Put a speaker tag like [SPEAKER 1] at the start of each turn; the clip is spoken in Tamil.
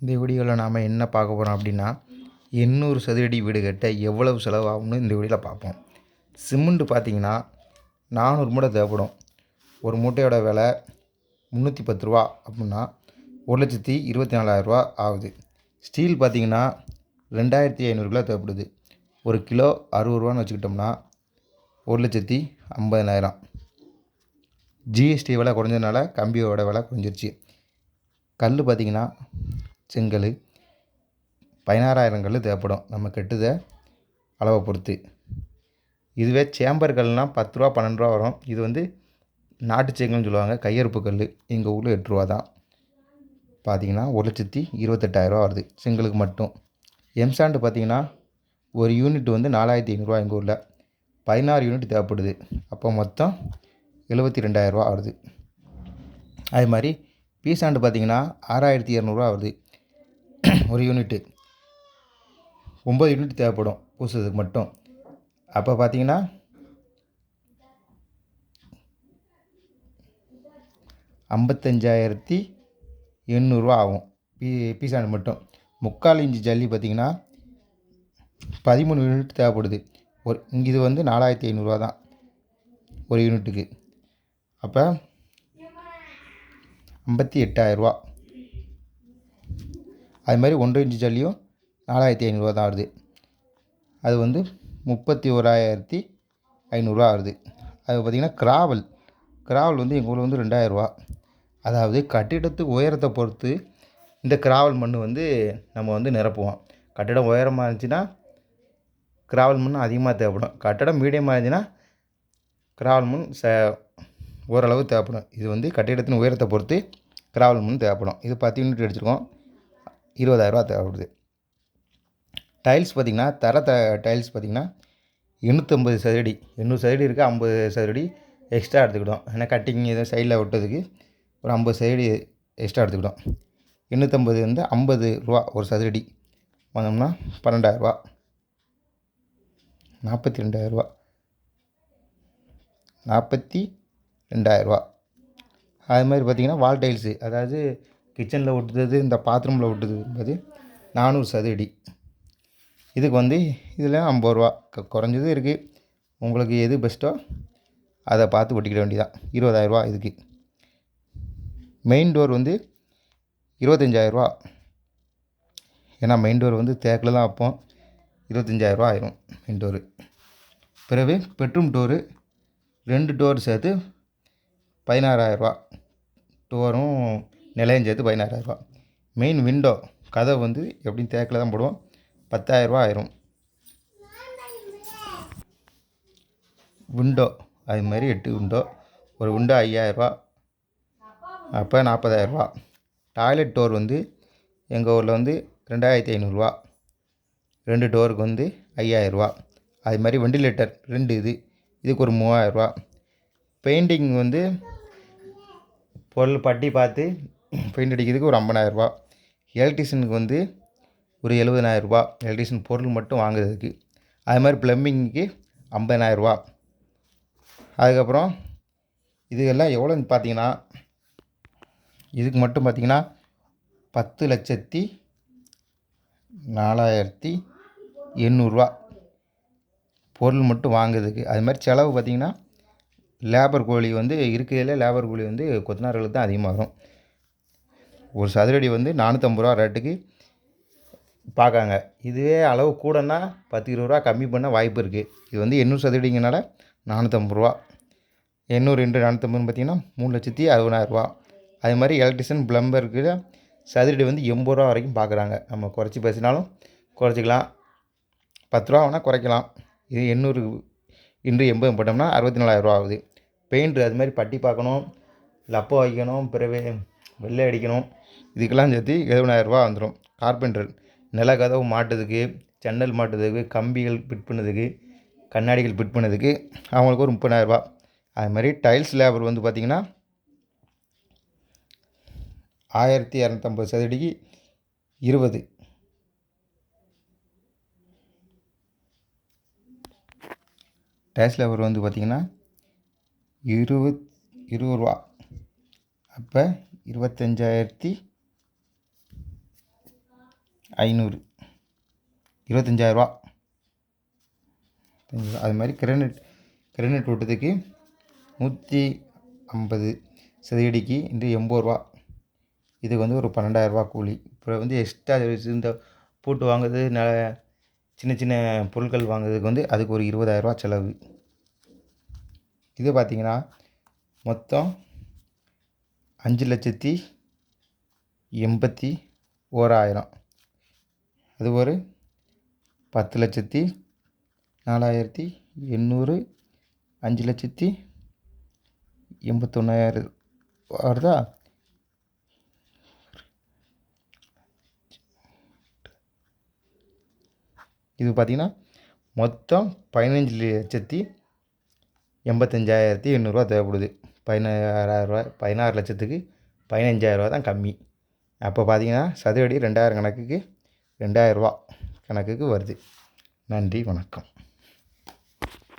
[SPEAKER 1] இந்த வீடியோவில் நாம் என்ன பார்க்க போகிறோம் அப்படின்னா எண்ணூறு சதுரடி வீடு கட்ட எவ்வளவு செலவாகும்னு இந்த வீடியோவில் பார்ப்போம். சிமெண்ட் பார்த்தீங்கன்னா நானூறு மூட்டை தேவைப்படும். ஒரு மூட்டையோட விலை முந்நூற்றி பத்து ரூபா அப்படின்னா ஒரு லட்சத்தி இருபத்தி நாலாயிரரூவா ஆகுது. ஸ்டீல் பார்த்தீங்கன்னா ரெண்டாயிரத்தி ஐநூறு கிலோ தேவைப்படுது. ஒரு கிலோ அறுபது ரூபான்னு வச்சுக்கிட்டோம்னா ஒரு லட்சத்தி ஐம்பதனாயிரம் ஜிஎஸ்டி விலை குறைஞ்சதுனால கம்பியோட விலை குறைஞ்சிருச்சு. கல் பார்த்திங்கன்னா செங்கல் பதினாறாயிரம் கல் தேவைப்படும். நம்ம கெட்டுத அளவை பொறுத்து. இதுவே சேம்பர் கல்னால் பத்து ரூபா பன்னெண்டு ரூபா வரும். இது வந்து நாட்டு செங்கல்னு சொல்லுவாங்க. கையறுப்பு கல் எங்கள் ஊரில் எட்டு ரூபா தான். பார்த்தீங்கன்னா ஒரு லட்சத்தி இருபத்தெட்டாயிரரூவா வருது. செங்கலுக்கு மட்டும். எம்சாண்டு பார்த்தீங்கன்னா ஒரு யூனிட் வந்து நாலாயிரத்தி ஐநூறுரூவா எங்கள் ஊரில். பதினாறு யூனிட் தேவைப்படுது. அப்போ மொத்தம் எழுபத்தி ரெண்டாயிரரூவா வருது. அது மாதிரி பீசாண்டு பார்த்திங்கன்னா ஆறாயிரத்தி இரநூறுவா வருது. ஒரு யூனிட்டு. ஒம்பது யூனிட் தேவைப்படும். பூசுறதுக்கு மட்டும். அப்போ பார்த்தீங்கன்னா ஐம்பத்தஞ்சாயிரத்தி எண்ணூறுரூவா ஆகும். பீ பீசாண்டு மட்டும். முக்கால் இன்ச்சு ஜல்லி பார்த்தீங்கன்னா பதிமூணு யூனிட் தேவைப்படுது. ஒரு இங்கே இது வந்து நாலாயிரத்தி ஐநூறுரூவா தான். ஒரு யூனிட்டுக்கு. அப்போ ஐம்பத்தி எட்டாயிரரூவா. அது மாதிரி ஒன்றரை இன்ச்சு ஜல்லியும் நாலாயிரத்தி ஐநூறுரூவா தான் வருது. அது வந்து முப்பத்தி ஓராயிரத்தி ஐநூறுரூவா வருது. அது பார்த்திங்கன்னா கிராவல். கிராவல் வந்து எங்கள் ஊரில் வந்து ரெண்டாயிரரூவா. அதாவது கட்டிடத்துக்கு உயரத்தை பொறுத்து இந்த கிராவல் மண் வந்து நம்ம வந்து நிரப்புவோம். கட்டிடம் உயரமாக இருந்துச்சுன்னா கிராவல் மண் அதிகமாக தேவைப்படும். கட்டிடம் மீடியமாக இருந்துச்சுன்னா கிராவல் மண் ச ஓரளவு தேவைப்படும். இது வந்து கட்டிடத்தின் உயரத்தை பொறுத்து கிராவல் மண் தேவைப்படும். இது பத்து யூனிட் அடிச்சிருக்கோம். இருபதாயிரரூவா தேவைப்படுது டைல்ஸ் பார்த்திங்கன்னா தர த டைல்ஸ் பார்த்திங்கன்னா எண்ணூற்றம்பது சதுரடி எண்ணூறு சதுரடி இருக்குது ஐம்பது சதுரடி எக்ஸ்ட்ரா எடுத்துக்கிட்டோம். ஏன்னா கட்டிங் எதுவும் சைடில் ஒட்டுறதுக்கு ஒரு ஐம்பது சதுரடி எக்ஸ்ட்ரா எடுத்துக்கிட்டோம். எண்ணூற்றம்பது வந்து ஐம்பது ரூபா ஒரு சதுரடி. வந்தோம்னா பன்னெண்டாயிரரூவா. நாற்பத்தி ரெண்டாயிரரூவா. நாற்பத்தி ரெண்டாயிரரூவா. அது மாதிரி பார்த்திங்கன்னா வால் டைல்ஸு அதாவது கிச்சனில் ஒட்டுறது இந்த பாத்ரூமில் ஒட்டுறது என்பது நானூறு சதுரடி இதுக்கு வந்து இதில் ஐம்பது ரூபா. க குறைஞ்சதும் இருக்குது உங்களுக்கு எது பெஸ்ட்டோ அதை பார்த்து ஒட்டிக்கிட வேண்டியதான் இருபதாயிரரூபா இதுக்கு. மெயின் டோர் வந்து இருபத்தஞ்சாயிரரூபா ஏன்னா மெயின் டோர் வந்து தேக்கில் தான் வைப்போம். இருபத்தஞ்சாயிரரூபா ஆயிரும் மெயின் டோரு பிறகு பெட்ரூம் டோரு ரெண்டு டோர் சேர்த்து பதினாறாயிரரூபா டோரும் நிலையம் சேர்த்து பதினாறாயிரரூபா மெயின் விண்டோ கதவு வந்து எப்படியும் தேக்கில் தான் போடுவோம். பத்தாயிரரூபா ஆயிரும். விண்டோ அது மாதிரி எட்டு விண்டோ ஒரு விண்டோ ஐயாயிரரூபா அப்போ நாற்பதாயிரரூவா டாய்லெட் டோர் வந்து எங்கள் ஊரில் வந்து ரெண்டாயிரத்தி ஐநூறுரூவா ரெண்டு டோருக்கு வந்து ஐயாயிரரூபா அது மாதிரி வெண்டிலேட்டர் ரெண்டு இது. இதுக்கு ஒரு மூவாயிரரூபா பெயிண்டிங் வந்து பொருள் பட்டி பார்த்து பெயிண்ட் அடிக்கிறதுக்கு ஒரு ஐம்பதாயிரரூபா. எலக்ட்ரிஷியனுக்கு வந்து ஒரு எழுபதனாயிரரூபா எலக்ட்ரிஷியன் பொருள் மட்டும் வாங்குறதுக்கு. அது மாதிரி ப்ளம்பிங்க்கு ஐம்பதனாயிரரூபா அதுக்கப்புறம் இதுக்கெல்லாம் எவ்வளோன்னு பார்த்தீங்கன்னா இதுக்கு மட்டும் பார்த்தீங்கன்னா பத்து லட்சத்தி நாலாயிரத்தி எண்ணூறுரூவா. பொருள் மட்டும் வாங்குறதுக்கு. அது மாதிரி செலவு பார்த்திங்கன்னா லேபர் கூலி வந்து இருக்கிறதுல லேபர் கூலி வந்து கொத்தனார்களுக்கு தான் அதிகமாக வரும் ஒரு சதுரடி வந்து நானூற்றம்பது ரூபா ரேட்டுக்கு பார்க்காங்க இதுவே அளவு கூடன்னா பத்து இருபது ரூபா கம்மி பண்ண வாய்ப்பு இருக்குது. இது வந்து எண்ணூறு சதுரடிங்கனால நானூற்றம்பது ரூபா. எண்ணூறு ரெண்டு நானூற்றம்பதுன்னு பார்த்தீங்கன்னா மூணு லட்சத்தி அறுபதாயிரரூவா அது மாதிரி எலக்ட்ரிஷியன் பிளம்பருக்கு சதுரடி வந்து எண்பது ரூபா வரைக்கும் பார்க்குறாங்க. நம்ம குறைச்சி பேசினாலும் குறைச்சிக்கலாம். பத்து ரூபா வேணால் குறைக்கலாம். இது எண்ணூறு இன்று எண்பது போட்டோம்னா அறுபத்தி நாலாயிரரூவா ஆகுது. பெயிண்ட்ரு அது மாதிரி பட்டி பார்க்கணும். லப்போ வைக்கணும். பிறகு வெள்ளை அடிக்கணும். இதுக்கெல்லாம் சேர்த்து எழுபதாயிரரூபா வந்துடும் கார்பெண்டர் நில கதவு மாட்டுறதுக்கு ஜன்னல் மாட்டுறதுக்கு கம்பிகள் ஃபிட் பண்ணதுக்கு கண்ணாடிகள் ஃபிட் பண்ணதுக்கு அவங்களுக்கு ஒரு முப்பதாயிரரூபா. அது மாதிரி டைல்ஸ் லேபர் வந்து பார்த்திங்கன்னா ஆயிரத்தி இரநூத்தம்பது சதுரடிக்கு இருபது. டைல்ஸ் லேபர் வந்து பார்த்திங்கன்னா இருபத் இருபது ரூபா. அப்போ இருபத்தஞ்சாயிரத்தி ஐநூறு. இருபத்தஞ்சாயிரரூவா அது மாதிரி கிரானைட் கிரானைட் ஓட்டத்துக்கு நூற்றி ஐம்பது சதுரடிக்கு இன்று எண்பது ரூபா. இதுக்கு வந்து ஒரு பன்னெண்டாயிரரூவா கூலி. இப்போ வந்து எக்ஸ்ட்ரா இந்த பூட்டு வாங்குறது ந சின்ன சின்ன பொருட்கள் வாங்குறதுக்கு வந்து அதுக்கு ஒரு இருபதாயிரரூவா செலவு. இது பார்த்திங்கன்னா மொத்தம் அஞ்சு லட்சத்தி எண்பத்தி ஓராயிரம். அது ஒரு பத்து லட்சத்தி நாலாயிரத்தி எண்ணூறு அஞ்சு லட்சத்தி எண்பத்தொன்னாயிரம். வருதா? இது பார்த்திங்கன்னா மொத்தம் பதினஞ்சு லட்சத்தி எண்பத்தஞ்சாயிரத்தி எண்ணூறுரூவா தேவைப்படுது. பதினாறாயிரரூவா பதினாறு லட்சத்துக்கு பதினஞ்சாயிரரூவா தான் கம்மி. அப்போ பார்த்தீங்கன்னா சதுரடி ரெண்டாயிரம் கணக்குக்கு ரெண்டாயிரரூவா கணக்குக்கு வருது. நன்றி வணக்கம்.